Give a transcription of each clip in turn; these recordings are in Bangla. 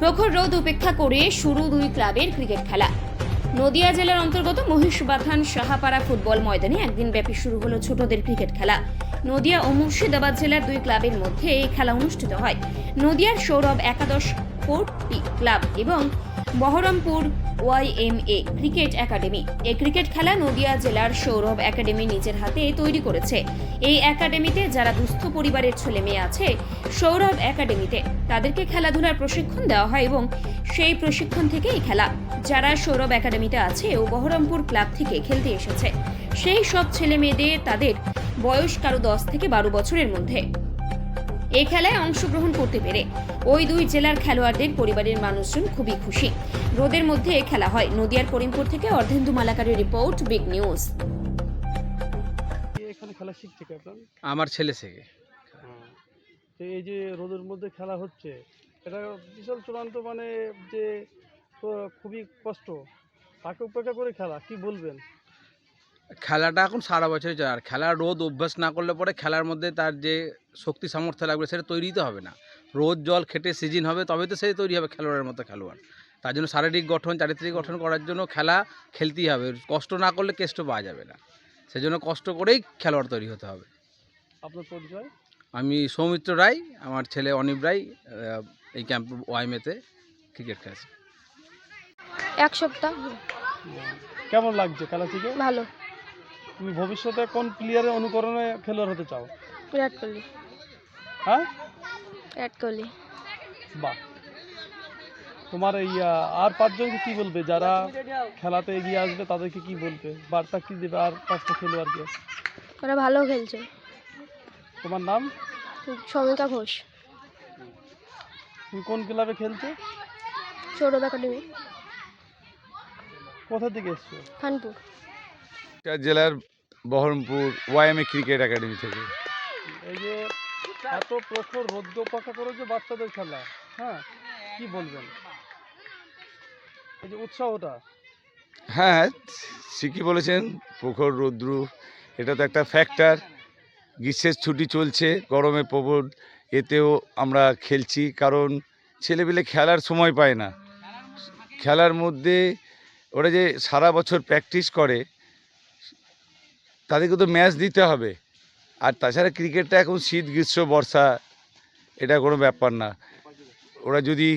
প্রখর রোদ উপেক্ষা করে শুরু দুই ক্লাবের ক্রিকেট খেলা। নদিয়া জেলার অন্তর্গত মহিষবাথান সাহাপাড়া ফুটবল ময়দানে একদিন ব্যাপী শুরু হলো ছোটদের ক্রিকেট খেলা। নদিয়া ও মুর্শিদাবাদ জেলার দুই ক্লাবের মধ্যে এই খেলা অনুষ্ঠিত হয়। নদিয়ার সৌরভ একাদশ ফোর্ট ক্লাব এবং বহরমপুর ওয়াইএমএ ক্রিকেট একাডেমি। এই ক্রিকেট খেলা নদিয়া জেলার সৌরভ একাডেমি নিজের হাতে তৈরি করেছে। এই একাডেমিতে যারা দুস্থ পরিবারের ছেলে মেয়ে আছে, সৌরভ একাডেমিতে তাদেরকে খেলাধুলার প্রশিক্ষণ দেওয়া হয় এবং সেই প্রশিক্ষণ থেকে এই খেলা। যারা সৌরভ একাডেমিতে আছে ও বহরমপুর ক্লাব থেকে খেলতে এসেছে, সেই সব ছেলে মেয়েদের তাদের বয়স কারও দশ থেকে বারো বছরের মধ্যে। এই খেলায় অংশগ্রহণ করতে পেরে ওই দুই জেলার খেলোয়াড়দের পরিবারের মানুষজন খুবই খুশি। রোদের মধ্যে এ খেলা হয়। নদিয়ার করিমপুর থেকে অর্ধেন্দু মালাকারের রিপোর্ট বিগ নিউজ। এখানে খেলা শিখছে ক্যাপ্টেন আমার ছেলে থেকে। তো এই যে রোদের মধ্যে খেলা হচ্ছে এটা বিশাল চূড়ান্ত মানে যে খুবই কষ্ট। তাকে উপেক্ষা করে খেলা? কি বলবেন? খেলাটা এখন সারা বছরই চলে আর খেলার রোদ অভ্যাস না করলে পরে খেলার মধ্যে তার যে শক্তি সামর্থ্য লাগবে সেটা তৈরি তো হবে না। রোদ জল খেটে সিজন হবে তবে তো সেই তৈরি হবে খেলোয়াড়ের মতো খেলোয়াড়। তার জন্য শারীরিক গঠন চারিত্রিক গঠন করার জন্য খেলা খেলতেই হবে। কষ্ট না করলে কেষ্ট পাওয়া যাবে না। সেজন্য কষ্ট করেই খেলোয়াড় তৈরি হতে হবে। আপনার পরিচয়? আমি সৌমিত্র রায় আমার ছেলে অনিব রায় এই ক্যাম্প ওয়াইমেতে ক্রিকেট খেলছে। এক সপ্তাহ। কেমন লাগছে খেলা শিখে ভালো। তুমি ভবিষ্যতে কোন প্লেয়ারের অনুকরণে খেলোয়াড় হতে চাও? বিরাট কোহলি। হ্যাঁ? বিরাট কোহলি। বাহ। তোমার এই আর পাঁচজনকে কি বলবে? যারা খেলাতে এগিয়ে আসবে তাদেরকে কি বলবে? বার্তা কি দেবে আর পাঁচটা খেলোয়াড়কে? ওরা ভালো খেলছে। তোমার নাম? সমিকা ঘোষ। তুমি কোন ক্লাবে খেলছো? সৌরভ একাডেমি। কোথা থেকে এসছো? খানপুর। এটা জেলার বহরমপুর ওয়াইএমএ ক্রিকেট একাডেমি থেকে। এই যে এত প্রখর রোদ্র পাকা করে যে বাচ্চাদের খেলা হ্যাঁ? কি বলবেন? এই যে উৎসাহটা। হ্যাঁ ঠিকই বলেছেন প্রখর রৌদ্রু এটা তো একটা ফ্যাক্টর গ্রীষ্মের ছুটি চলছে গরমে প্রবল এতেও আমরা খেলছি কারণ ছেলেপিলে খেলার সময় পায় না। খেলার মধ্যে ওরা যে সারা বছর প্র্যাকটিস করে তাদেরকে তো ম্যাচ দিতে হবে। আর তাছাড়া ক্রিকেটটা এখন শীত গ্রীষ্ম বর্ষা এটা কোনো ব্যাপার না। ওরা যদি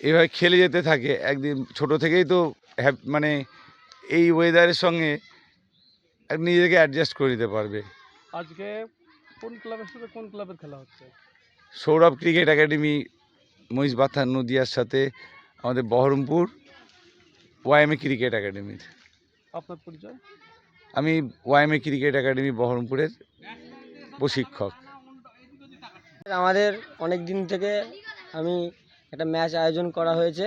এভাবে খেলে যেতে থাকে একদিন ছোট থেকেই তো মানে এই ওয়েদারের সঙ্গে নিজেকে অ্যাডজাস্ট করে নিতে পারবে। আজকে কোন ক্লাবের সাথে কোন ক্লাবের খেলা হচ্ছে? সৌরভ ক্রিকেট একাডেমি মহিষবাথা নদিয়ার সাথে আমাদের বহরমপুর ওয়াইএমএ ক্রিকেট একাডেমির। আপনার পরিচয়? আমি ওয়াইএমএ ক্রিকেট একাডেমি বহরমপুরের প্রশিক্ষক। আমাদের অনেক দিন থেকে আমি একটা ম্যাচ আয়োজন করা হয়েছে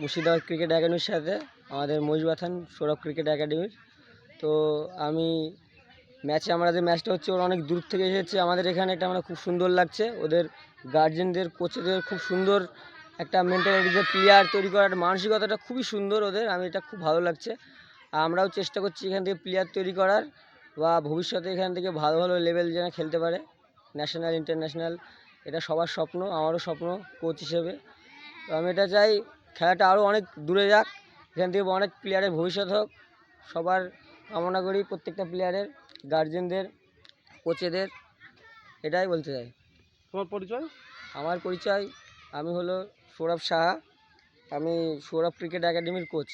মুর্শিদাবাদ ক্রিকেট একাডেমির সাথে, আমাদের মহিষবাথান সৌরভ ক্রিকেট একাডেমির তো আমি ম্যাচে আমরা যে ম্যাচটা হচ্ছে, ওরা অনেক দূর থেকে এসেছে, আমাদের এখানে এটা আমরা খুব সুন্দর লাগছে। ওদের গার্জেনদের কোচেদের খুব সুন্দর একটা মেন্টালিটি যে প্লেয়ার তৈরি করার মানসিকতাটা খুবই সুন্দর ওদের, আমি এটা খুব ভালো লাগছে। আমরাও চেষ্টা করছি এখান থেকে প্লেয়ার তৈরি করার বা ভবিষ্যতে এখান থেকে ভালো ভালো লেভেল যেন খেলতে পারে ন্যাশনাল ইন্টারন্যাশনাল এটা সবার স্বপ্ন আমারও স্বপ্ন কোচ হিসেবে। তো আমি এটা চাই খেলাটা আরও অনেক দূরে যাক এখান থেকে অনেক প্লেয়ারের ভবিষ্যৎ হোক সবার কামনা করি প্রত্যেকটা প্লেয়ারের গার্জেনদের কোচেদের এটাই বলতে চাই। তোমার পরিচয়? আমার পরিচয় আমি হলো সৌরভ সাহা আমি সৌরভ ক্রিকেট একাডেমির কোচ